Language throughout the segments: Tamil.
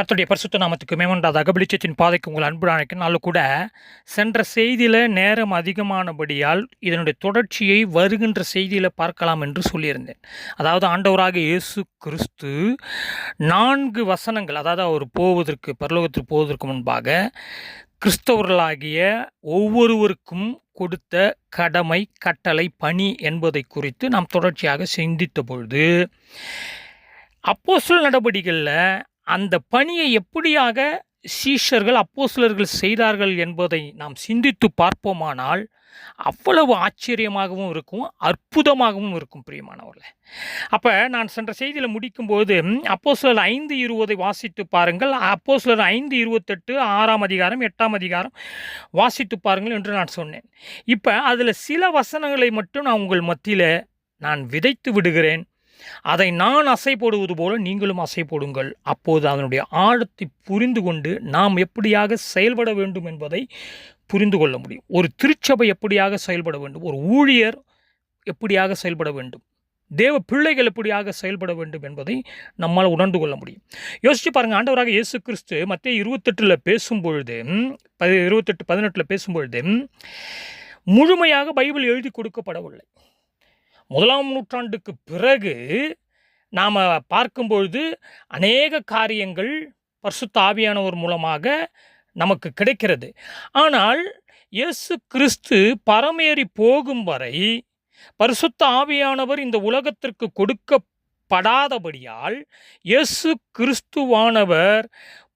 கர்த்தருடைய பரிசுத்த நாமத்துக்கு மேமண்டாதாக வெளிச்சத்தின் பாதைக்கு உங்கள் அன்பு அழைக்கினாலும் கூட சென்ற செய்தியில் நேரம் அதிகமானபடியால் இதனுடைய தொடர்ச்சியை வருகின்ற செய்தியில் பார்க்கலாம் என்று சொல்லியிருந்தேன். அதாவது ஆண்டவராக இயேசு கிறிஸ்து நான்கு வசனங்கள் அதாவது அவர் போவதற்கு பரலோகத்திற்கு போவதற்கு முன்பாக கிறிஸ்தவர்களாகிய ஒவ்வொருவருக்கும் கொடுத்த கடமை கட்டளை பணி என்பதை குறித்து நாம் தொடர்ச்சியாக சிந்தித்த பொழுது அப்போஸ்தல நடவடிக்கைகளில் அந்த பணியை எப்படியாக சீஷர்கள் அப்போசிலர்கள் செய்தார்கள் என்பதை நாம் சிந்தித்து பார்ப்போமானால் அவ்வளவு ஆச்சரியமாகவும் இருக்கும் அற்புதமாகவும் இருக்கும் பிரியமானவர்களே. அப்போ நான் சென்ற செய்தியில் முடிக்கும்போது அப்போஸ்தலர் ஐந்து இருபதை வாசித்து பாருங்கள். அப்போஸ்தலர் ஐந்து இருபத்தெட்டு ஆறாம் அதிகாரம் எட்டாம் அதிகாரம் வாசித்து பாருங்கள் என்று நான் சொன்னேன். இப்போ அதில் சில வசனங்களை மட்டும் நான் உங்கள் மத்தியில் நான் விதைத்து விடுகிறேன். அதை நான் அசை போடுவது போல நீங்களும் அசை போடுங்கள். அப்போது அதனுடைய ஆழத்தை புரிந்து கொண்டு நாம் எப்படியாக செயல்பட வேண்டும் என்பதை புரிந்து கொள்ள முடியும். ஒரு திருச்சபை எப்படியாக செயல்பட வேண்டும்? ஒரு ஊழியர் எப்படியாக செயல்பட வேண்டும்? தேவ பிள்ளைகள் எப்படியாக செயல்பட வேண்டும் என்பதை நம்மால் உணர்ந்து கொள்ள முடியும். யோசிச்சு பாருங்கள் ஆண்டவராக இயேசு கிறிஸ்து மத்திய இருபத்தெட்டில் பேசும்பொழுது பதி இருபத்தெட்டு பதினெட்டில் பேசும்பொழுது முழுமையாக பைபிள் எழுதி கொடுக்கப்படவில்லை. முதலாம் நூற்றாண்டுக்கு பிறகு நாம் பார்க்கும்பொழுது அநேக காரியங்கள் பரிசுத்த ஆவியானவர் மூலமாக நமக்கு கிடைக்கிறது. ஆனால் இயேசு கிறிஸ்து பரமேறி போகும் வரை பரிசுத்த ஆவியானவர் இந்த உலகத்திற்கு கொடுக்கப்படாதபடியால் இயேசு கிறிஸ்துவானவர்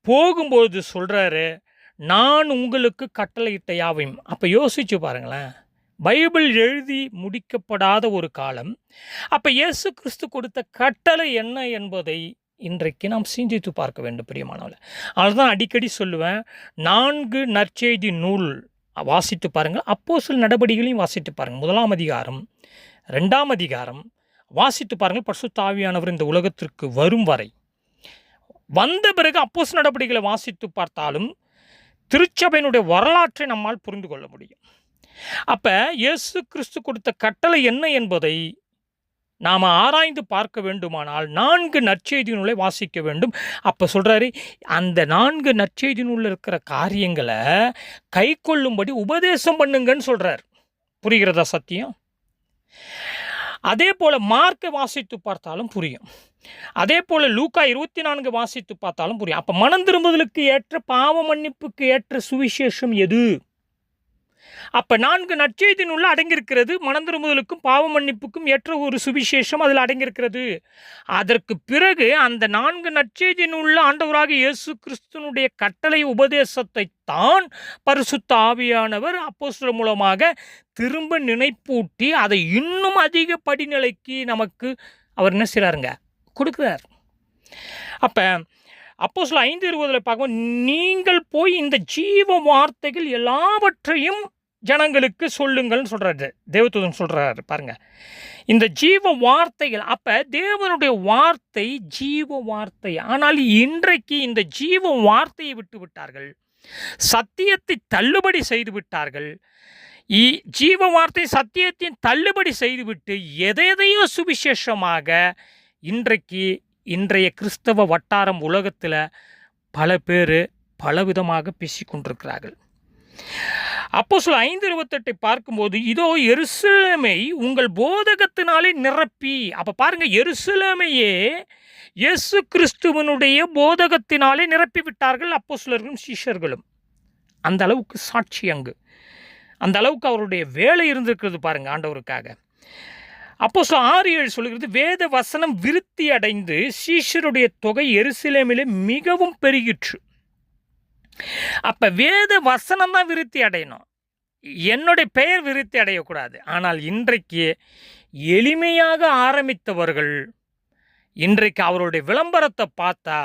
போகும்போது சொல்கிறாரு நான் உங்களுக்கு கட்டளையிட்ட யாவையும் அப்போ யோசிச்சு பாருங்களேன். பைபிள் எழுதி முடிக்கப்படாத ஒரு காலம். அப்போ இயேசு கிறிஸ்து கொடுத்த கட்டளை என்ன என்பதை இன்றைக்கு நாம் சிந்தித்து பார்க்க வேண்டும் பிரியமானவர்கள். தான் அடிக்கடி சொல்லுவேன் நான்கு நற்செய்தி நூல் வாசித்து பாருங்கள் அப்போ சில நடவடிக்கைகளையும் வாசித்து பாருங்கள் முதலாம் அதிகாரம் ரெண்டாம் அதிகாரம் வாசித்து பாருங்கள் பரிசுத்தாவியானவர் இந்த உலகத்திற்கு வரும் வரை. வந்த பிறகு அப்போஸ் நடவடிக்கைகளை வாசித்து பார்த்தாலும் திருச்சபையினுடைய வரலாற்றை நம்மால் புரிந்து கொள்ள முடியும். அப்போ இயேசு கிறிஸ்து கொடுத்த கட்டளை என்ன என்பதை நாம் ஆராய்ந்து பார்க்க வேண்டுமானால் நான்கு நற்செய்தி நூலை வாசிக்க வேண்டும். அப்போ சொல்கிறாரு அந்த நான்கு நற்செய்தி நூலில் இருக்கிற காரியங்களை கை கொள்ளும்படி உபதேசம் பண்ணுங்கன்னு சொல்கிறார் புரிகிறதா சத்தியம்? அதே போல் மார்க்கை வாசித்து பார்த்தாலும் புரியும். அதே போல் லூக்கா இருபத்தி நான்கு வாசித்து பார்த்தாலும் புரியும். அப்போ மனம் திரும்புதலுக்கு ஏற்ற பாவ மன்னிப்புக்கு ஏற்ற சுவிசேஷம் எது? அப்போ நான்கு நற்செய்தி நூலில் அடங்கியிருக்கிறது மனந்திருமுதலுக்கும் பாவ மன்னிப்புக்கும் ஏற்ற ஒரு சுவிசேஷம் அதில் அடங்கியிருக்கிறது. அதற்கு பிறகு அந்த நான்கு நற்செய்தி நூலில் ஆண்டவராக இயேசு கிறிஸ்துனுடைய கட்டளை உபதேசத்தை தான் பரிசுத்த ஆவியானவர் அப்போஸ்டர் மூலமாக திரும்ப நினைப்பூட்டி அதை இன்னும் அதிக படிநிலைக்கு நமக்கு அவர் என்ன செய்கிறாருங்க கொடுக்குறார். அப்போ அப்போ சில ஐந்து இருபதில் பார்க்கும் நீங்கள் போய் இந்த ஜீவ வார்த்தைகள் எல்லாவற்றையும் ஜனங்களுக்கு சொல்லுங்கள்னு சொல்கிறாரு தேவதூதன் சொல்கிறாரு பாருங்கள் இந்த ஜீவ வார்த்தைகள் அப்போ தேவனுடைய வார்த்தை ஜீவ வார்த்தை. ஆனால் இன்றைக்கு இந்த ஜீவ வார்த்தையை விட்டு விட்டார்கள். சத்தியத்தை தள்ளுபடி செய்து விட்டார்கள். இ- ஜீவ வார்த்தை சத்தியத்தின் தள்ளுபடி செய்துவிட்டு எதையதையோ சுவிசேஷமாக இன்றைக்கு இன்றைய கிறிஸ்தவ வட்டாரம் உலகத்தில் பல பேர் பலவிதமாக பேசிக்கொண்டிருக்கிறார்கள் அப்போ சொல்ல ஐந்து இருபத்தெட்டை பார்க்கும்போது இதோ எருசலேமை உங்கள் போதகத்தினாலே நிரப்பி. அப்போ பாருங்கள் எருசலேமையே இயேசு கிறிஸ்துவனுடைய போதகத்தினாலே நிரப்பி விட்டார்கள் அப்போ சிலர்களும் சீஷர்களும். அந்த அளவுக்கு சாட்சி அங்கு. அந்த அளவுக்கு அவருடைய வேலை இருந்திருக்கிறது பாருங்க ஆண்டவருக்காக. அப்போ ஆறு ஏழு சொல்கிறது வேத வசனம் விருத்தி அடைந்து சீஷருடைய தொகை எருசலேமிலே மிகவும் பெருகிற்று. அப்போ வேத வசனம் தான் விருத்தி அடையணும். என்னுடைய பெயர் விருத்தி அடையக்கூடாது. ஆனால் இன்றைக்கு எளிமையாக ஆரம்பித்தவர்கள் இன்றைக்கு அவருடைய விளம்பரத்தை பார்த்தா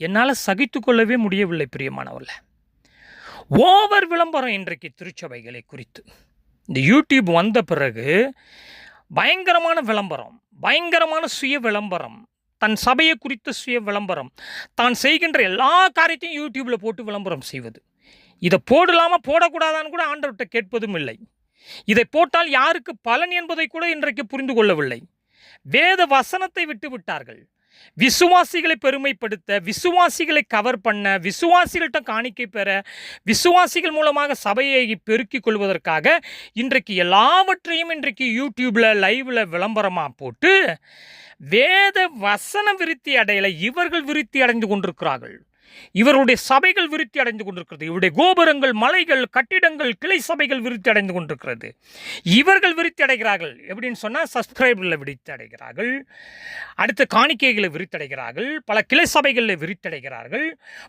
என்னால் சகித்து கொள்ளவே முடியவில்லை பிரியமானவர்கள. ஓவர் விளம்பரம் இன்றைக்கு திருச்சபைகளை குறித்து. இந்த யூடியூப் வந்த பிறகு பயங்கரமான விளம்பரம் பயங்கரமான சுய விளம்பரம் தன் சபையை குறித்த சுய விளம்பரம் தான் செய்கின்ற எல்லா காரியத்தையும் யூடியூப்பில் போட்டு விளம்பரம் செய்வது. இதை போடலாமா போடக்கூடாதான்னு கூட ஆண்டவர்கிட்ட கேட்பதும் இல்லை. இதை போட்டால் யாருக்கு பலன் என்பதை கூட இன்றைக்கு புரிந்து கொள்ளவில்லை. வேத வசனத்தை விட்டு விட்டார்கள். விசுவாசிகளை பெருமைப்படுத்த விசுவாசிகளை கவர் பண்ண விசுவாசிகள்கிட்ட காணிக்கை பெற விசுவாசிகள் மூலமாக சபையை பெருக்கிக் கொள்வதற்காக இன்றைக்கு எல்லாவற்றையும் இன்றைக்கு யூடியூப்பில் லைவில் விளம்பரமாக போட்டு வேத வசன விருத்தி அடையலை இவர்கள் விருத்தி அடைந்து கொண்டிருக்கிறார்கள். இவருடைய சபைகள் விருத்தி அடைந்து கொண்டிருக்கிறது. இவருடைய கோபுரங்கள் மலைகள் கட்டிடங்கள் கிளை சபைகள் விருத்தி அடைந்து கொண்டிருக்கிறது. இவர்கள் விருத்தி அடைகிறார்கள் எப்படின்னு சொன்னால் சப்ஸ்கிரைபரில் விருத்தி அடைகிறார்கள். அடுத்த காணிக்கைகளை விருத்தடைகிறார்கள் பல கிளை சபைகளில் விருத்தடைகிறார்கள்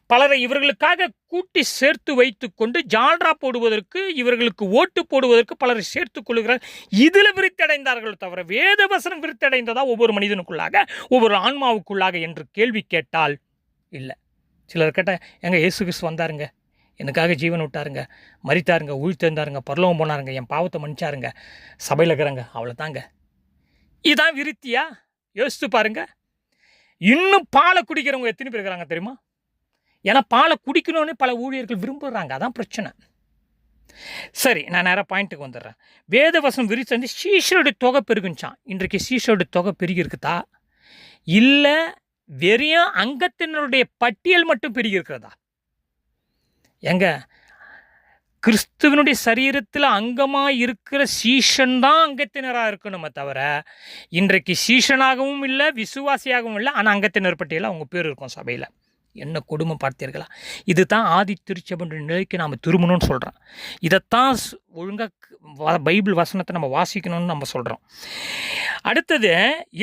பலரை இவர்களுக்காக கூட்டி சேர்த்து வைத்து கொண்டு ஜால்ரா போடுவதற்கு இவர்களுக்கு ஓட்டு போடுவதற்கு பலரை சேர்த்துக் கொள்கிறார். இதில் விருத்தடைந்தார்கள் தவிர வேத வசனம் விருத்தடைந்ததா ஒவ்வொரு மனிதனுக்குள்ளாக ஒவ்வொரு ஆன்மாவுக்குள்ளாக என்று கேள்வி கேட்டால் இல்லை. சிலர் கேட்டால் எங்கள் இயேசு கிறிஸ்து வந்தாருங்க. எனக்காக ஜீவன் விட்டாருங்க. மறித்தாருங்க உயிர்த்தெழுந்தாருங்க பரலோகம் போனாருங்க. என் பாவத்தை மன்னிச்சாருங்க. சபையில் இருக்கிறாங்க. அவ்வளோதாங்க இதான் விருத்தியா? யோசித்து பாருங்க. இன்னும் பாலை குடிக்கிறவங்க எத்தனை பேர் இருக்கிறாங்க தெரியுமா? ஏன்னா பாலை குடிக்கணும்னு பல ஊழியர்கள் விரும்புகிறாங்க அதான் பிரச்சனை. சரி நான் நேராக பாயிண்ட்டுக்கு வந்துடுறேன். வேதவசம் விரித்து வந்து சீஷருடைய தொகை பெருகுச்சான் இன்றைக்கு சீஷருடைய தொகை பெருகி இருக்குதா இல்லை வெறியும் அங்கத்தினருடைய பட்டியல் மட்டும் பெருகியிருக்கிறதா எங்க கிறிஸ்துவனுடைய சரீரத்தில் அங்கமாக இருக்கிற சீஷன் தான் அங்கத்தினராக இருக்கணுமே தவிர இன்றைக்கு சீஷனாகவும் இல்லை விசுவாசியாகவும் இல்லை ஆனால் அங்கத்தினர் பட்டியலில் அவங்க பேர் இருக்கும் சபையில். என்ன கொடுமை பார்த்தீர்களா? இது தான் ஆதி திருச்சபன்ற நிலைக்கு நாம் திரும்பணும்னு சொல்கிறோம் இதைத்தான் ஒழுங்காக பைபிள் வசனத்தை நம்ம வாசிக்கணும்னு நம்ம சொல்கிறோம் அடுத்தது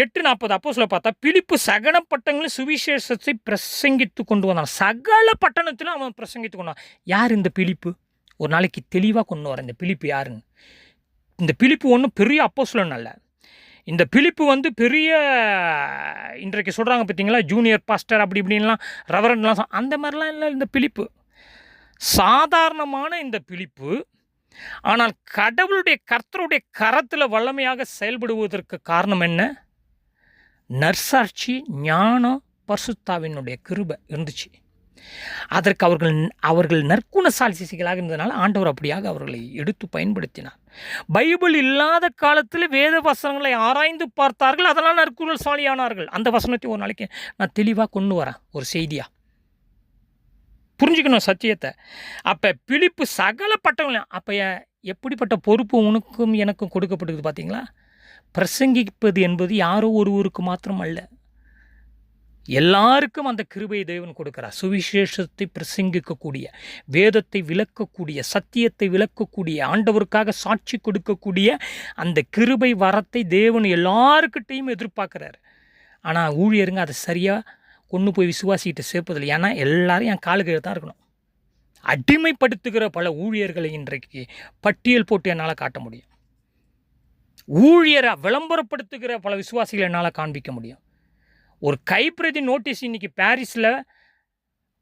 எட்டு நாற்பது அப்போ சொல்ல பார்த்தா பிலிப்பு சகல பட்டங்களும் சுவிசேஷத்தை பிரசங்கித்து கொண்டு வந்தான். சகல பட்டணத்திலும் அவன் பிரசங்கித்து கொண்டான். யார் இந்த பிலிப்பு? ஒரு நாளைக்கு தெளிவாக கொண்டு வரேன் இந்த பிலிப்பு யாருன்னு? இந்த பிலிப்பு ஒன்றும் பெரிய அப்போ அல்ல. இந்த பிலிப்பு வந்து பெரிய இன்றைக்கு சொல்கிறாங்க பார்த்தீங்களா ஜூனியர் பாஸ்டர் அப்படி இப்படின்லாம் ரெவரண்ட்லாம் அந்த மாதிரிலாம் இல்லை இந்த பிலிப்பு. சாதாரணமான இந்த பிலிப்பு ஆனால் கடவுளுடைய கர்த்தருடைய கரத்தில் வல்லமையாக செயல்படுவதற்கு காரணம் என்ன? நற்சாட்சி ஞானம் பர்சுத்தாவினுடைய கிருபை இருந்துச்சு. அதற்கு அவர்கள் அவர்கள் நற்குணசாலிசிகளாக இருந்ததனால் ஆண்டவர் அப்படியாக அவர்களை எடுத்து பயன்படுத்தினார். பைபிள் இல்லாத காலத்தில் வேத வசனங்களை ஆராய்ந்து பார்த்தார்கள் அதனால் நற்குணசாலியானார்கள். அந்த வசனத்தை ஒரு நாளைக்கு நான் தெளிவாக கொண்டு வரேன் ஒரு செய்தியாக புரிஞ்சுக்கணும் சத்தியத்தை. அப்போ பிழிப்பு சகல அப்போ எப்படிப்பட்ட பொறுப்பு உனக்கும் எனக்கும் கொடுக்கப்படுது பார்த்தீங்களா பிரசங்கிப்பது என்பது யாரோ ஒருவருக்கு மாத்திரம் அல்ல. எல்லாருக்கும் அந்த கிருபையை தேவன் கொடுக்கிறார். சுவிசேஷத்தை பிரசங்கிக்கக்கூடிய வேதத்தை விளக்கக்கூடிய சத்தியத்தை விளக்கக்கூடிய ஆண்டவருக்காக சாட்சி கொடுக்கக்கூடிய அந்த கிருபை வரத்தை தேவன் எல்லாருக்கிட்டையும் எதிர்பார்க்குறாரு. ஆனால் ஊழியருங்க அதை சரியாக கொண்டு போய் விசுவாசிக்கிட்ட சேர்ப்பதில்லை. ஏன்னா எல்லாரும் என் காலுக்கு தான் இருக்கணும். அடிமைப்படுத்துகிற பல ஊழியர்களை இன்றைக்கு பட்டியல் போட்டு என்னால் காட்ட முடியும். ஊழியரை விளம்பரப்படுத்துகிற பல விசுவாசிகளை என்னால் காண்பிக்க முடியும். ஒரு கைப்பிரதி நோட்டீஸ் இன்றைக்கி பாரிஸில்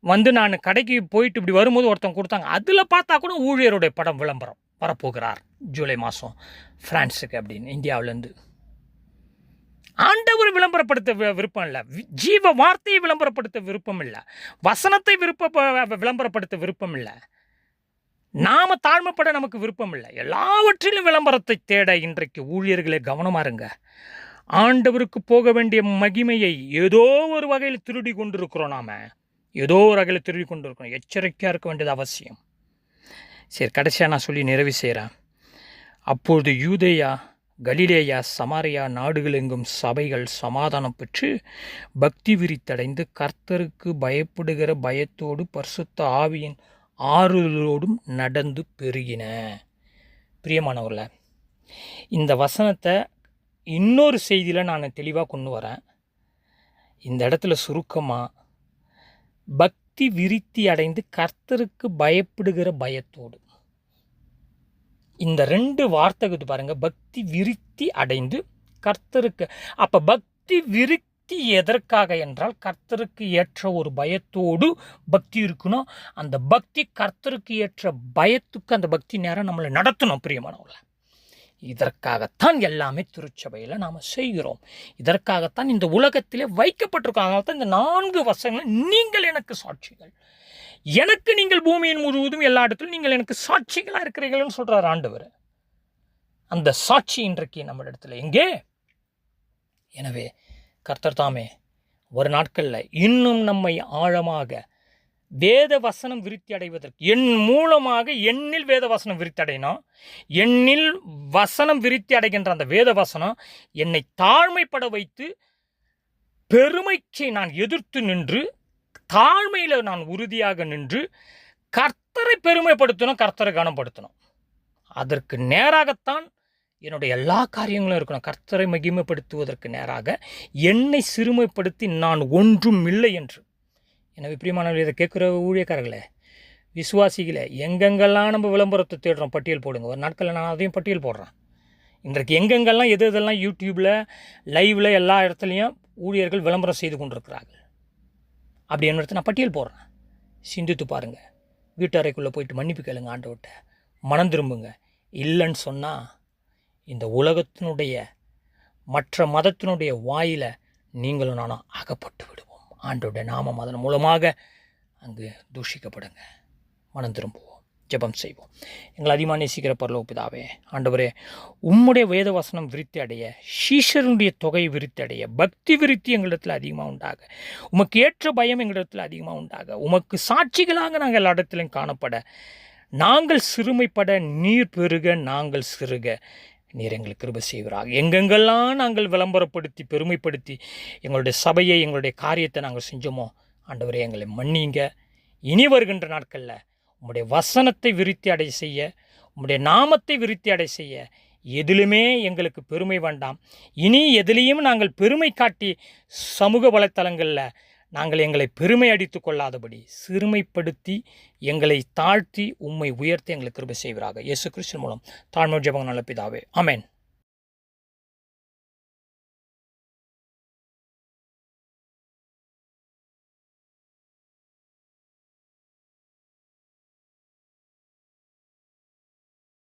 வந்து நான் கடைக்கு போயிட்டு இப்படி வரும்போது ஒருத்தன் கொடுத்தாங்க. அதில் பார்த்தா கூட ஊழியருடைய படம் விளம்பரம் வரப்போகிறார் ஜூலை மாதம் ஃப்ரான்ஸுக்கு அப்படின்னு இந்தியாவிலேருந்து. ஆண்டவர் விளம்பரப்படுத்த விருப்பம் இல்லை. வி- ஜீவ வார்த்தையை விளம்பரப்படுத்த விருப்பம் இல்லை. வசனத்தை விருப்ப விளம்பரப்படுத்த விருப்பம் இல்லை. நாம தாழ்மைப்பட நமக்கு விருப்பம் இல்லை. எல்லாவற்றிலும் விளம்பரத்தை தேட இன்றைக்கு ஊழியர்களே கவனமாக இருங்க. ஆண்டவருக்கு போக வேண்டிய மகிமையை ஏதோ ஒரு வகையில் திருடி கொண்டிருக்கிறோம் நாம். ஏதோ ஒரு வகையில் திருடி கொண்டிருக்கிறோம். எச்சரிக்கையாக இருக்க வேண்டியது அவசியம். சரி கடைசியாக நான் சொல்லி நிறைவு செய்கிறேன் அப்பொழுது யூதேயா கலிலேயா சமாரியா நாடுகள் எங்கும் சபைகள் சமாதானம் பெற்று பக்தி விரித்தடைந்து கர்த்தருக்கு பயப்படுகிற பயத்தோடு பரிசுத்த ஆவியின் ஆறுதலோடும் நடந்து பெருகின. பிரியமானவர்கள இந்த வசனத்தை இன்னொரு செய்தியில் நான் தெளிவாக கொண்டு வரேன். இந்த இடத்துல சுருக்கமாக பக்தி விருத்தி அடைந்து கர்த்தருக்கு பயப்படுகிற பயத்தோடு. இந்த ரெண்டு வார்த்தைக்கு பாருங்கள் பக்தி விருத்தி அடைந்து கர்த்தருக்கு அப்போ பக்தி விருத்தி எதற்காக என்றால் கர்த்தருக்கு ஏற்ற ஒரு பயத்தோடு பக்தி இருக்கணும். அந்த பக்தி கர்த்தருக்கு ஏற்ற பயத்துக்கு அந்த பக்தி நேரம் நம்மளை நடத்தணும் பிரியமானவர்கள. இதற்காகத்தான் எல்லாமே திருச்சபையில் நாம் செய்கிறோம். இதற்காகத்தான் இந்த உலகத்திலே வைக்கப்பட்டிருக்கோம். அதனால தான் இந்த நான்கு வசங்கள் நீங்கள் எனக்கு சாட்சிகள். எனக்கு நீங்கள் பூமியின் முழுவதும் எல்லா இடத்திலும் நீங்கள் எனக்கு சாட்சிகளாக இருக்கிறீர்கள்னு சொல்கிறார் ஆண்டவர். அந்த சாட்சி இன்றைக்கு நம்ம இடத்துல எங்கே? எனவே கர்த்தர் தாமே ஒரு நாட்களில் இன்னும் நம்மை ஆழமாக வேத வசனம் விருத்தி அடைவதற்கு என் மூலமாக என்னில் வேத வசனம் விருத்தி அடையணும் என்னில் வசனம் விருத்தி அடைகின்ற அந்த வேத வசனம் என்னை தாழ்மைப்பட வைத்து பெருமைக்கு நான் எதிர்த்து நின்று தாழ்மையில் நான் உறுதியாக நின்று கர்த்தரை பெருமைப்படுத்தணும் கர்த்தரை கனப்படுத்தணும். அதற்கு நேராகத்தான் என்னுடைய எல்லா காரியங்களும் இருக்கணும். கர்த்தரை மகிமைப்படுத்துவதற்கு நேராக என்னை சிறுமைப்படுத்தி நான் ஒன்றும் இல்லை என்று. எனவே பிரியமானவர்கள் இதை கேட்குற ஊழியக்காரர்களே விசுவாசிகளை எங்கெங்கெல்லாம் நம்ம விளம்பரத்தை தேடுறோம் பட்டியல் போடுங்க. ஒரு நாட்களில் நான் அதையும் பட்டியல் போடுறேன். இன்றைக்கு எங்கெங்கெல்லாம் எது எதெல்லாம் யூடியூப்பில் லைவில் எல்லா இடத்துலையும் ஊழியர்கள் விளம்பரம் செய்து கொண்டிருக்கிறார்கள். அப்படி என்ன நான் பட்டியல் போடுறேன். சிந்தித்து பாருங்கள் வீட்டறைக்குள்ளே போயிட்டு மன்னிப்பு கேளுங்க ஆண்டவர்கிட்ட. மனம் திரும்புங்க. இல்லைன்னு சொன்னால் இந்த உலகத்தினுடைய மற்ற மதத்தினுடைய வாயில் நீங்களும் நானும் அகப்பட்டு விடுவோம். ஆண்டோட நாமம் அதன் மூலமாக அங்கு தூஷிக்கப்படுங்க. மனம் திரும்புவோம். ஜெபம் செய்வோம். எங்களை அதிகமாக நேசிக்கிற பரலோக பிதாவே ஆண்டவரே உம்முடைய வேத வசனம் விருத்தி அடைய சீஷருடைய தொகை விருத்தி அடைய பக்தி விருத்தி எங்களிடத்தில் அதிகமாக உண்டாக உமக்கு ஏற்ற பயம் எங்களிடத்தில் அதிகமாக உண்டாக உமக்கு சாட்சிகளாக நாங்கள் எல்லா இடத்திலும் காணப்பட நாங்கள் சிறுமைப்பட நீர் பெருக நாங்கள் சிறுக. நீர் எங்களுக்கு கிருப செய்வராக. எங்கெங்கெல்லாம் நாங்கள் விளம்பரப்படுத்தி பெருமைப்படுத்தி எங்களுடைய சபையை எங்களுடைய காரியத்தை நாங்கள் செஞ்சோமோ ஆண்டவரே எங்களை மன்னிங்க. இனி வருகின்ற நாட்களில் உம்முடைய வசனத்தை விருத்தி அடை செய்ய உம்முடைய நாமத்தை விருத்தி அடை செய்ய எதிலுமே எங்களுக்கு பெருமை வேண்டாம். இனி எதிலையும் நாங்கள் பெருமை காட்டி சமூக வலைத்தளங்களில் நாங்கள் எங்களை பெருமை அடித்து கொள்ளாதபடி சிறுமைப்படுத்தி எங்களை தாழ்த்தி உம்மை உயர்த்தி எங்களுக்கு கிருபை செய்வராக. இயேசு கிறிஸ்து மூலம் தாழ்மை ஜபங்க நல்ல பிதாவே. அமேன்